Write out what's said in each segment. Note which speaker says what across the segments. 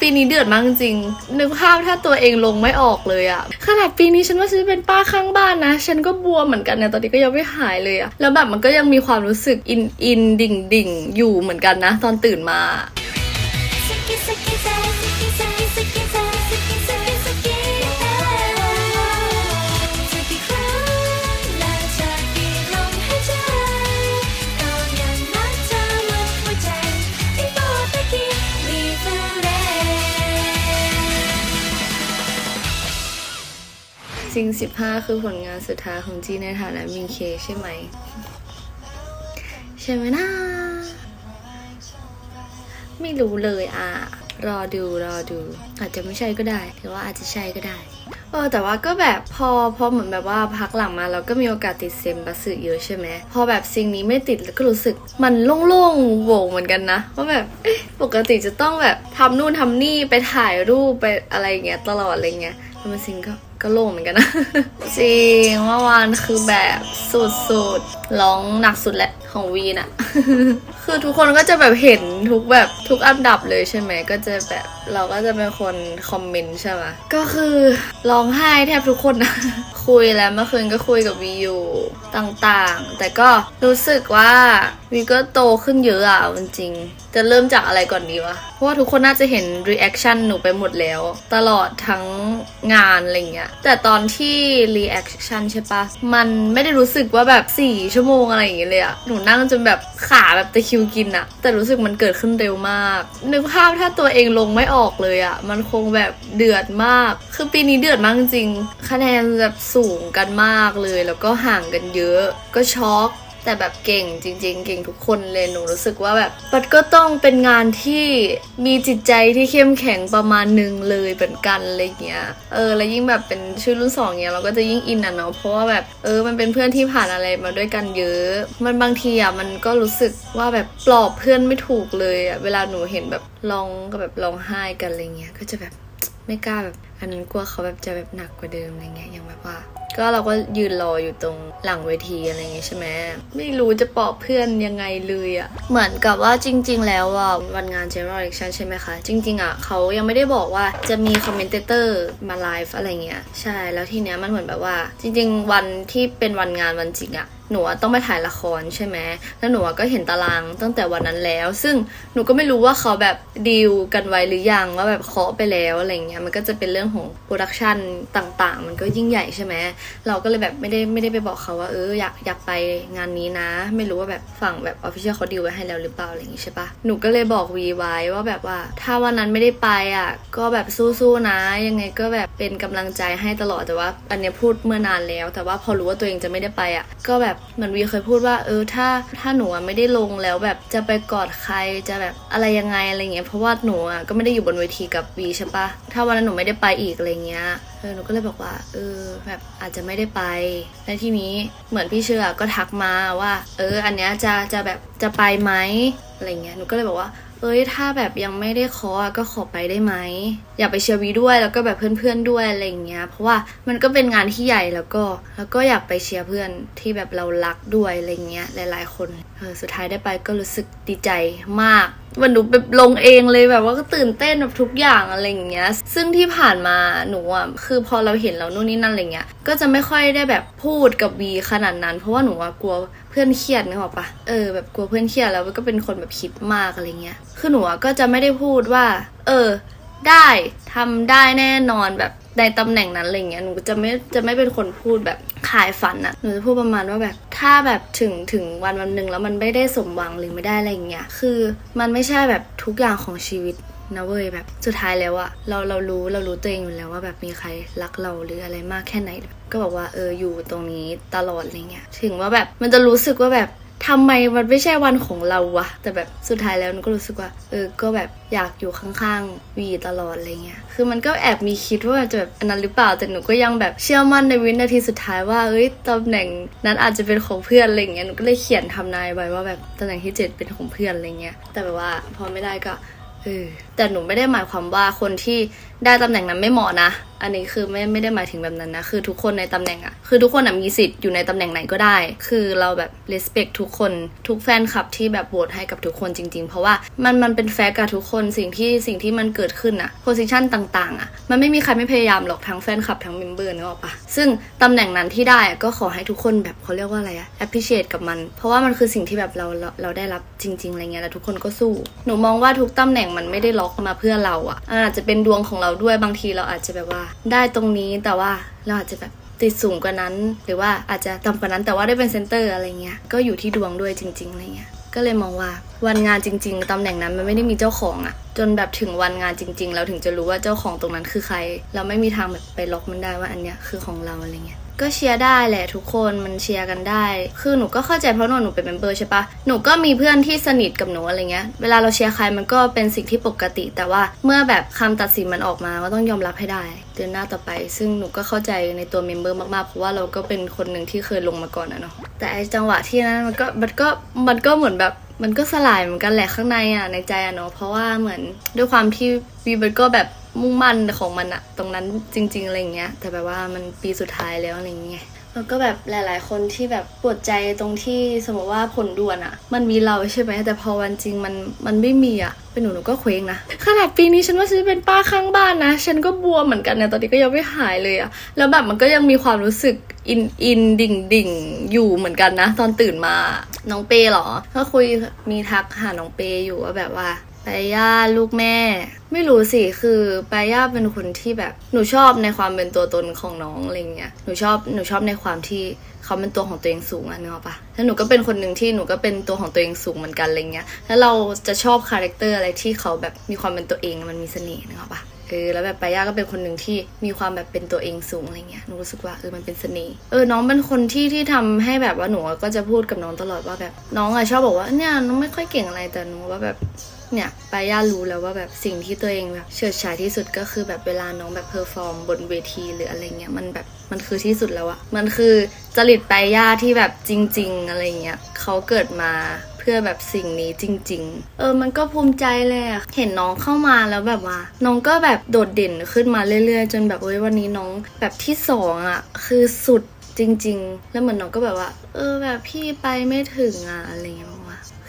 Speaker 1: ปีนี้เดือดมากจริงนึกภาพถ้าตัวเองลงไม่ออกเลยอะขนาดปีนี้ฉันว่าฉันจะเป็นป้าข้างบ้านนะ ฉันก็บวมเหมือนกันเนี่ยตอนนี้ก็ยังไม่หายเลยอะแล้วแบบมันก็ยังมีความรู้สึกอินอินดิ่งดิ่งอยู่เหมือนกันนะ ตอนตื่นมา
Speaker 2: จริง
Speaker 1: 15คือผลงานสุดท้ายของจีในฐานะมินเคใช่ไหม ใช่ไหมนะ ไม่รู้เลยอะ รอดูรอดู อาจจะไม่ใช่ก็ได้ หรือว่าอาจจะใช่ก็ได้เออแต่ว่าก็แบบพอพอเหมือนแบบว่าพักหลังมาเราก็มีโอกาสติดเซมบัสสึเยอะใช่ไหมพอแบบสิ่งนี้ไม่ติดแล้วก็รู้สึกมันโล่งๆโหวงเหมือนกันนะว่าแบบปกติจะต้องแบบทำนู่นทำนี่ไปถ่ายรูปไปอะไรอย่างเงี้ยตลอดอะไรเงี้ยแล้วมาซิงก็ ก็โล่งเหมือนกันนะ จริงเมื่อวานคือแบบสุดๆร้องหนักสุดแหละของวีน่ะ คือทุกคนก็จะแบบเห็นทุกแบบทุกอันดับเลยใช่ไหมก็จะแบบเราก็จะเป็นคนคอมเมนต์ใช่ไหมก็คือร้องไห้แทบทุกคนนะคุยแล้วเมื่อคืนก็คุยกับวีอยู่ต่างๆ แต่ก็รู้สึกว่า วีก็โตขึ้นเยอะอะเอาจริง จะเริ่มจากอะไรก่อนดีวะ เพราะว่าทุกคนน่าจะเห็นรีแอคชั่นหนูไปหมดแล้ว ตลอดทั้งงานอะไรเงี้ย แต่ตอนที่รีแอคชั่นใช่ปะ มันไม่ได้รู้สึกว่าแบบ4ชั่วโมงอะไรอย่างเงี้ยเลยอะหนูนั่งจนแบบขาแบบตะคิวกินอะแต่รู้สึกมันเกิดขึ้นเร็วมาก นึกภาพถ้าตัวเองลงไม่ออกเลยอะมันคงแบบเดือดมาก คือปีนี้เดือดมากจริง คะแนนแบบสูงกันมากเลย แล้วก็ห่างกันเยอะ ก็ช็อก แต่แบบเก่งจริง ๆ เก่งทุกคนเลยหนูรู้สึกว่าแบบมันก็ต้องเป็นงานที่มีจิตใจที่เข้มแข็งประมาณหนึ่งเลยเหมือนกันอะไรเงี้ยเออแล้วยิ่งแบบเป็นชื่อรุ่นสองเงี้ยเราก็จะยิ่งอินอะเนาะเพราะว่าแบบเออมันเป็นเพื่อนที่ผ่านอะไรมาด้วยกันเยอะ มันบางทีอะมันก็รู้สึกว่าแบบปลอบเพื่อนไม่ถูกเลยอะเวลาหนูเห็นแบบร้องก็แบบร้องไห้กันอะไรเงี้ยก็จะแบบไม่กล้าแบบอันนั้นกลัวเขาแบบจะแบบหนักกว่าเดิมอะไรเงี้ยอย่างแบบว่า ก็เราก็ยืนรออยู่ตรงหลังเวทีอะไรเงี้ยใช่ไหมไม่รู้จะปลอบเพื่อนยังไงเลยอะ่ะเหมือนกับว่าจริง ๆ แล้วอะวันงาน general election ใช่ไหมคะ จริง ๆ อะเขายังไม่ได้บอกว่าจะมีคอมเมนเตอร์มาไลฟ์อะไรเงี้ยใช่แล้วทีเนี้ยมันเหมือนแบบว่า จริง ๆ วันที่เป็นวันงานวันจริงอะหนูต้องไปถ่ายละครใช่ไหม แล้วหนูก็เห็นตารางตั้งแต่วันนั้นแล้ว ซึ่งหนูก็ไม่รู้ว่าเขาแบบดีลกันไว้หรือยังว่าแบบเคาะไปแล้วอะไรเงี้ย มันก็จะเป็นเรื่องของโปรดักชันต่างๆ มันก็ยิ่งใหญ่ใช่ไหมเราก็เลยแบบไม่ได้ไม่ได้ไปบอกเขาว่าเอออยากอยากไปงานนี้นะ ไม่รู้ว่าแบบฝั่งแบบออฟฟิเชียลเขาดีลไว้ให้แล้วหรือเปล่าอะไรอย่างงี้ใช่ปะหนูก็เลยบอกวีไว้ว่าแบบว่า ถ้าวันนั้นไม่ได้ไปอะ ก็แบบสู้ๆนะ ยังไงก็แบบเป็นกำลังใจให้ตลอดแต่ว่า อันเนี้ยพูดเมื่อนานแล้ว แต่ว่าพอรู้ว่าตัวเองจะไม่ได้ไปอะ ก็แบบเหมือนวีเคยพูดว่าเออถ้าถ้าหนูอะไม่ได้ลงแล้วแบบจะไปกอดใครจะแบบอะไรยังไงอะไรเงี้ยเพราะว่าหนูอะก็ไม่ได้อยู่บนเวทีกับวีใช่ปะถ้าวันนั้นหนูไม่ได้ไปอีกอะไรเงี้ยเออหนูก็เลยบอกว่าเออแบบอาจจะไม่ได้ไป และทีนี้เหมือนพี่เชื่อก็ทักมาว่า เออ อันเนี้ยจะจะแบบจะไปไหมอะไรเงี้ยหนูก็เลยบอกว่าเอ้ยถ้าแบบยังไม่ได้ขออะก็ขอไปได้ไหมอยากไปเชียร์วีด้วยแล้วก็แบบเพื่อนๆด้วยอะไรอย่างเงี้ย เพราะว่ามันก็เป็นงานที่ใหญ่แล้วก็ แล้วก็อยากไปเชียร์เพื่อนที่แบบเรารักด้วยอะไรเงี้ยหลาย ๆ คนเออสุดท้ายได้ไปก็รู้สึกดีใจมาก มันหนูแบบลงเองเลยแบบว่าก็ตื่นเต้นแบบทุกอย่างอะไรอย่างเงี้ย ซึ่งที่ผ่านมาหนูอะคือพอเราเห็นเรานู่นนี่นั่นอะไรเงี้ย ก็จะไม่ค่อยได้แบบพูดกับวีขนาดนั้น เพราะว่าหนูอะกลัวเพื่อนเครียดนึกออกปะเออแบบกลัวเพื่อนเครียดแล้วก็เป็นคนแบบคิดมากอะไรเงี้ย คือหนูอะก็จะไม่ได้พูดว่า เออ ได้ทำได้แน่นอนแบบ ในตำแหน่งนั้นอะไรเงี้ยหนูจะไม่จะไม่เป็นคนพูดแบบขายฝันอะหนูจะพูดประมาณว่าแบบถ้าแบบถึงถึงวันวันหนึ่งแล้วมันไม่ได้สมหวังหรือไม่ได้อะไรเงี้ยคือมันไม่ใช่แบบทุกอย่างของชีวิตนะเว้ยแบบสุดท้ายแล้วอะเราเรารู้เรารู้ตัวเองอยู่แล้วว่าแบบมีใครรักเราหรืออะไรมากแค่ไหน ก็บอกว่าเอออยู่ตรงนี้ตลอดอะไรเงี้ยถึงว่าแบบมันจะรู้สึกว่าแบบ ทำไมมันไม่ใช่วันของเราวะแต่แบบสุดท้ายแล้วหนูก็รู้สึกว่า เออ ก็แบบอยากอยู่ข้างๆวีตลอดอะไรเงี้ย คือมันก็แอบมีคิดว่าจะแบบอันนั้นหรือเปล่า แต่หนูก็ยังแบบเชื่อมั่นในวินาทีสุดท้ายว่า เอ้ยตำแหน่งนั้นอาจจะเป็นของเพื่อนอะไรเงี้ย หนูก็เลยเขียนทำนายไว้ว่าแบบตำแหน่งที่เจ็ดเป็นของเพื่อนอะไรเงี้ย แต่แบบว่าพอไม่ได้ก็เออแต่หนูไม่ได้หมายความว่าคนที่ได้ตำแหน่งนั้นไม่เหมาะนะ อันนี้คือไม่ไม่ได้หมายถึงแบบนั้นนะ คือทุกคนในตำแหน่งอะคือทุกคนมีสิทธิ์อยู่ในตำแหน่งไหนก็ได้ คือเราแบบ respect ทุกคน ทุกแฟนคลับที่แบบโหวตให้กับทุกคนจริง ๆ เพราะว่ามันมันเป็นแฟร์กับทุกคนสิ่งที่สิ่งที่มันเกิดขึ้นอะ position ต่างๆอะมันไม่มีใครไม่พยายามหรอกทั้งแฟนคลับทั้งเมมเบอร์นึกออกปะซึ่งตำแหน่งนั้นที่ได้อะก็ขอให้ทุกคนแบบเขาเรียกว่าอะไรอะ appreciate กับมัน เพราะว่ามันคือสิ่งที่แบบเราเราเราได้รับจริง ๆอะไรเงี้ยแล้วทุกคนก็สู้ หนูมองว่าทุกตำแหน่งมันไม่ได้ล็อกมาเพื่อเราอะอาจจะเป็นดวงของเราด้วยบางทีเราอาจจะแบบว่าได้ตรงนี้แต่ว่าเราอาจจะแบบติดสูงกว่านั้น หรือว่าอาจจะต่ำกว่านั้นแต่ว่าได้เป็นเซนเตอร์อะไรเงี้ยก็อยู่ที่ดวงด้วยจริงๆอะไรเงี้ยก็เลยมองว่าวันงานจริง ๆตำแหน่งนั้นมันไม่ได้มีเจ้าของอะจนแบบถึงวันงานจริง ๆ เราถึงจะรู้ว่าเจ้าของตรงนั้นคือใคร เราไม่มีทางแบบไปล็อกมันได้ว่าอันเนี้ยคือของเราอะไรเงี้ย ก็เชียร์ได้แหละทุกคนมันเชียร์กันได้ คือหนูก็เข้าใจเพราะหนูหนูเป็นเมมเบอร์ใช่ปะหนูก็มีเพื่อนที่สนิทกับหนูอะไรเงี้ย เวลาเราเชียร์ใครมันก็เป็นสิ่งที่ปกติ แต่ว่าเมื่อแบบคำตัดสินมันออกมาก็ต้องยอมรับให้ได้เดินหน้าต่อไป ซึ่งหนูก็เข้าใจในตัวเมมเบอร์มากๆ เพราะว่าเราก็เป็นคนหนึ่งที่เคยลงมาก่อนอะเนาะ แต่ไอจังหวะที่นั้นมันก็มันก็มันก็เหมือนแบบมันก็สลายเหมือนกันแหละข้างในอะในใจอะเนาะ เพราะว่าเหมือนด้วยความที่วีมันก็แบบ มุ่งมั่นของมันอะตรงนั้นจริง ๆอะไรเงี้ย แต่แบบว่ามันปีสุดท้ายแล้วอะไรเงี้ยแล้วก็แบบหลาย ๆ คนที่แบบปวดใจตรงที่สมมติว่าผลด่วนอะมันมีเราใช่ไหมแต่พอวันจริงมันมันไม่มีอะเป็นหนูหนูก็เคว้งนะขนาดปีนี้ฉันว่าฉันจะเป็นป้าข้างบ้านนะ ฉันก็บวมเหมือนกันเนี่ยตอนนี้ก็ยังไม่หายเลยอะแล้วแบบมันก็ยังมีความรู้สึกอินอินดิ่งดิ่งอยู่เหมือนกันนะ ตอนตื่นมาน้องเปเหรอ ก็คุยมีทักหาน้องเปอยู่ว่าแบบว่า ไปย่าลูกแม่ ไม่รู้สิคือปาย่าเป็นคนที่แบบหนูชอบในความเป็นตัวตนของน้องอะไรเงี้ยหนูชอบหนูชอบในความที่เขาเป็นตัวของตัวเองสูงอะนึกออกปะแล้วหนูก็เป็นคนหนึ่งที่หนูก็เป็นตัวของตัวเองสูงเหมือนกันอะไรเงี้ยแล้วเราจะชอบคาแรคเตอร์อะไรที่เขาแบบมีความเป็นตัวเองมันมีเสน่ห์นึกออกปะเออแล้วแบบปาย่าก็เป็นคนหนึ่งที่มีความแบบเป็นตัวเองสูงอะไรเงี้ยหนูรู้สึกว่าเออมันเป็นเสน่ห์เออน้องเป็นคนที่ที่ทำให้แบบว่าหนูก็จะพูดกับน้องตลอดว่าแบบน้องอะชอบบอกว่าเนี่ยน้องไม่ค่อยเก่งอะไรแต่หนูว่าแบบ เนี่ยปาย่ารู้แล้วว่าแบบสิ่งที่ตัวเองแบบเฉิดฉายที่สุดก็คือแบบเวลาน้องแบบเพอร์ฟอร์มบนเวทีหรืออะไรเงี้ยมันแบบมันคือที่สุดแล้วอะมันคือจริตปาย่าที่แบบจริง ๆ อะไรเงี้ยเขาเกิดมาเพื่อแบบสิ่งนี้จริง ๆ เออ มันก็ภูมิใจเลยอะเห็นน้องเข้ามาแล้วแบบว่า น้องก็แบบโดดเด่นขึ้นมาเรื่อย ๆ จนแบบเว้ยวันนี้น้องแบบที่สองอะคือสุดจริง ๆ แล้วเหมือนน้องก็แบบว่า เออแบบพี่ไปไม่ถึงอะอะไรเงี้ย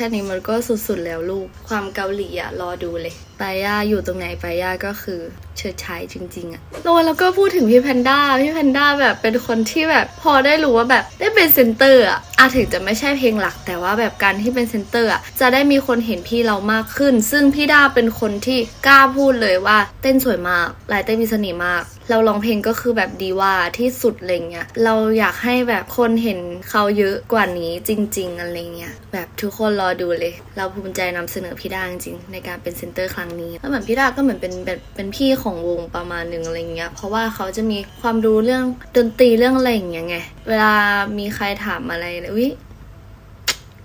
Speaker 1: แค่นี้มันก็สุดๆแล้วลูก ความเกาหลีอะรอดูเลย ปาย่าอยู่ตรงไหนปาย่าก็คือเฉิดฉายจริง ๆอะโนแล้วก็พูดถึงพี่แพนด้าพี่แพนด้าแบบเป็นคนที่แบบพอได้รู้ว่าแบบได้เป็นเซนเตอร์อะอาถึงจะไม่ใช่เพลงหลัก แต่ว่าแบบการที่เป็นเซนเตอร์อะจะได้มีคนเห็นพี่เรามากขึ้น ซึ่งพี่ด้าเป็นคนที่กล้าพูดเลยว่าเต้นสวยมากลายเต้นมีเสน่ห์มาก เราร้องเพลงก็คือแบบดีว่าที่สุดอะไรเงี้ยเราอยากให้แบบคนเห็นเขาเยอะกว่านี้จริง ๆอะไรเงี้ยแบบทุกคนรอดูเลย เราภูมิใจนำเสนอพี่ดาจริงๆในการเป็นเซนเตอร์ครั้งนี้แล้วเหมือนพี่ดาก็เหมือนเป็นแบบเป็นพี่ของวงประมาณหนึ่งอะไรเงี้ย เพราะว่าเขาจะมีความรู้เรื่องดนตรีเรื่องอะไรอย่างเงี้ยไง เวลามีใครถามอะไรเนี่ยวิ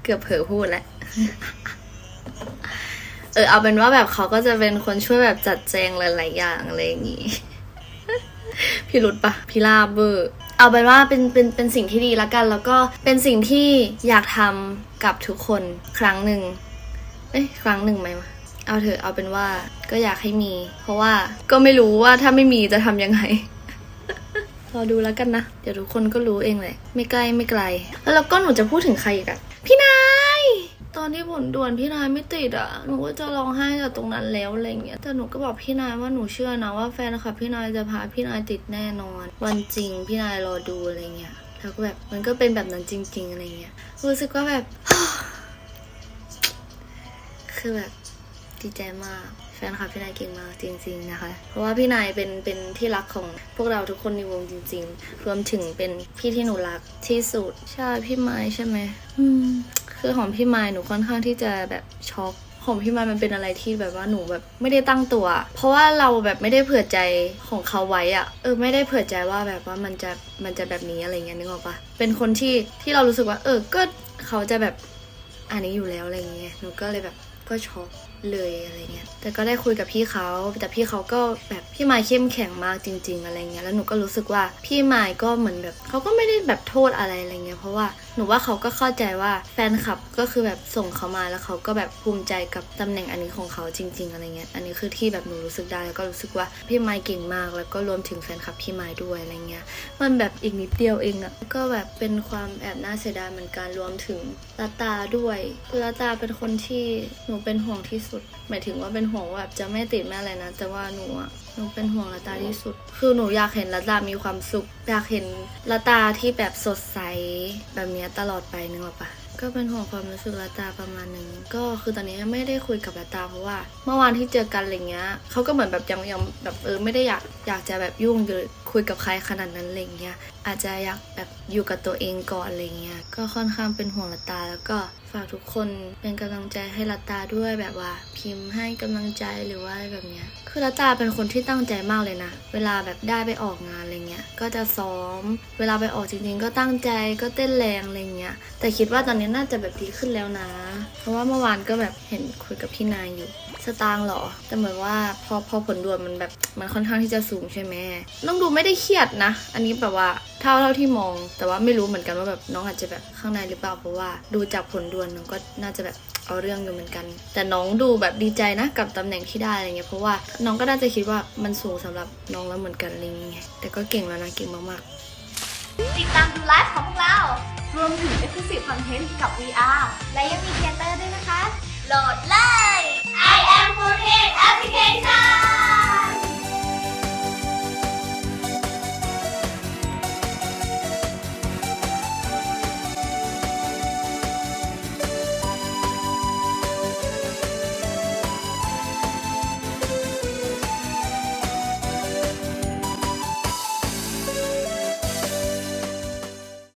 Speaker 1: เกือบเผลอพูดแล้วเออเอาเป็นว่าแบบเขาก็จะเป็นคนช่วยแบบจัดแจงหลายๆอย่างอะไรอย่างงี้พี่รุดปะพี่ลาบเบอร์เอาเป็นว่าเป็นเป็นเป็นสิ่งที่ดีละกัน แล้วก็เป็นสิ่งที่อยากทำกับทุกคนครั้งหนึ่งเอ้ยครั้งหนึ่งไหมวะ เอาเถอะเอาเป็นว่าก็อยากให้มี เพราะว่าก็ไม่รู้ว่าถ้าไม่มีจะทำยังไงรอดูแล้วกันนะ เดี๋ยวทุกคนก็รู้เองแหละ ไม่ใกล้ไม่ไกล แล้วแล้วก็หนูจะพูดถึงใครอีกอะพี่นาย ตอนที่ผลด่วนพี่นายไม่ติดอะหนูก็จะร้องไห้จากตรงนั้นแล้วอะไรเงี้ย แต่หนูก็บอกพี่นายว่าหนูเชื่อนะว่าแฟนคลับพี่นายจะพาพี่นายติดแน่นอน วันจริงพี่นายรอดูอะไรเงี้ย แล้วก็แบบมันก็เป็นแบบนั้นจริง ๆอะไรเงี้ย รู้สึกว่าแบบ คือแบบ ดีใจมาก แฟนคลับพี่นายเก่งมากจริง ๆนะคะ เพราะว่าพี่นายเป็นเป็นที่รักของพวกเราทุกคนในวงจริง ๆ รวมถึงเป็นพี่ที่หนูรักที่สุดใช่พี่ไม้ใช่ไหมอืมคือของพี่ไม้หนูค่อนข้างที่จะแบบช็อกของพี่ไม้มันเป็นอะไรที่แบบว่าหนูแบบไม่ได้ตั้งตัว เพราะว่าเราแบบไม่ได้เผื่อใจของเขาไว้อะเออไม่ได้เผื่อใจว่าแบบว่ามันจะมันจะแบบนี้อะไรเงี้ยนึกออกปะเป็นคนที่ที่เรารู้สึกว่า เออก็เขาจะแบบอันนี้อยู่แล้วอะไรเงี้ยหนูก็เลยแบบ ก็ช็อกเลยอะไรเงี้ย แต่ก็ได้คุยกับพี่เขาแต่พี่เขาก็แบบพี่มายเข้มแข็งมากจริง ๆ อะไรเงี้ย แล้วหนูก็รู้สึกว่าพี่มายก็เหมือนแบบเขาก็ไม่ได้แบบโทษอะไรอะไรเงี้ย เพราะว่าหนูว่าเขาก็เข้าใจว่าแฟนคลับก็คือแบบส่งเขามาแล้วเขาก็แบบภูมิใจกับตำแหน่งอันนี้ของเขาจริง ๆ อะไรเงี้ย อันนี้คือที่แบบหนูรู้สึกได้แล้วก็รู้สึกว่าพี่ไม้เก่งมาก แล้วก็รวมถึงแฟนคลับพี่ไม้ด้วยอะไรเงี้ย มันแบบอีกนิดเดียวเองอะก็แบบเป็นความแอบน่าเสียดายเหมือนกันรวมถึงลาตาด้วยคือลาตาเป็นคนที่หนููเป็นห่วงที่สุด หมายถึงว่าเป็นห่วงว่าแบบจะไม่ติดแม่อะไรนะ แต่ว่าหนูอะหนูเป็นห่วงลาตาที่สุด คือหนูอยากเห็นลาตามีความสุข อยากเห็นลาตาที่แบบสดใสแบบเนี้ยตลอดไปนึกออกปะก็เป็นห่วงความรู้สึกลาตาประมาณหนึ่งก็คือตอนนี้ไม่ได้คุยกับลาตาเพราะว่า เมื่อวานที่เจอกันอะไรเงี้ยเขาก็เหมือนแบบยังยังแบบเออไม่ได้อยากอยากจะแบบยุ่งหรือ คุยกับใครขนาดนั้นอะไรเงี้ยอาจจะอยากแบบอยู่กับตัวเองก่อนอะไรเงี้ยก็ค่อนข้างเป็นห่วงลาตา แล้วก็ฝากทุกคนเป็นกำลังใจให้ลาตาด้วยแบบว่า พิมพ์ให้กำลังใจหรือว่าอะไรแบบเนี้ยคือลาตาเป็นคนที่ตั้งใจมากเลยนะ เวลาแบบได้ไปออกงานอะไรเงี้ยก็จะซ้อม เวลาไปออกจริงๆ ก็ตั้งใจก็เต้นแรงอะไรเงี้ยแต่คิดว่าตอนนี้น่าจะแบบดีขึ้นแล้วนะ เพราะว่าเมื่อวานก็แบบเห็นคุยกับพี่นายอยู่ สตางค์เหรอ แต่เหมือนว่าพอพอผลด่วนมันแบบมันค่อนข้างที่จะสูงใช่ไหมน้องดูไม่ได้เครียดนะ อันนี้แบบว่าเท่าเท่าที่มอง แต่ว่าไม่รู้เหมือนกันว่าแบบน้องอาจจะแบบข้างในหรือเปล่าเพราะว่าดูจากผลด่วนน้องก็น่าจะแบบเอาเรื่องอยู่เหมือนกัน แต่น้องดูแบบดีใจนะกับตำแหน่งที่ได้อะไรเงี้ยเพราะว่าน้องก็น่าจะคิดว่ามันสูงสำหรับน้องแล้วเหมือนกันอะไงแต่ก็เก่งแล้วนะเก่งมากๆ
Speaker 3: ติดตามดูไลฟ์ของพวกเรา รวมถึง Exclusive Content กับ VR และยังมีเทเตอร์ด้วยนะคะ โหลดเลย I for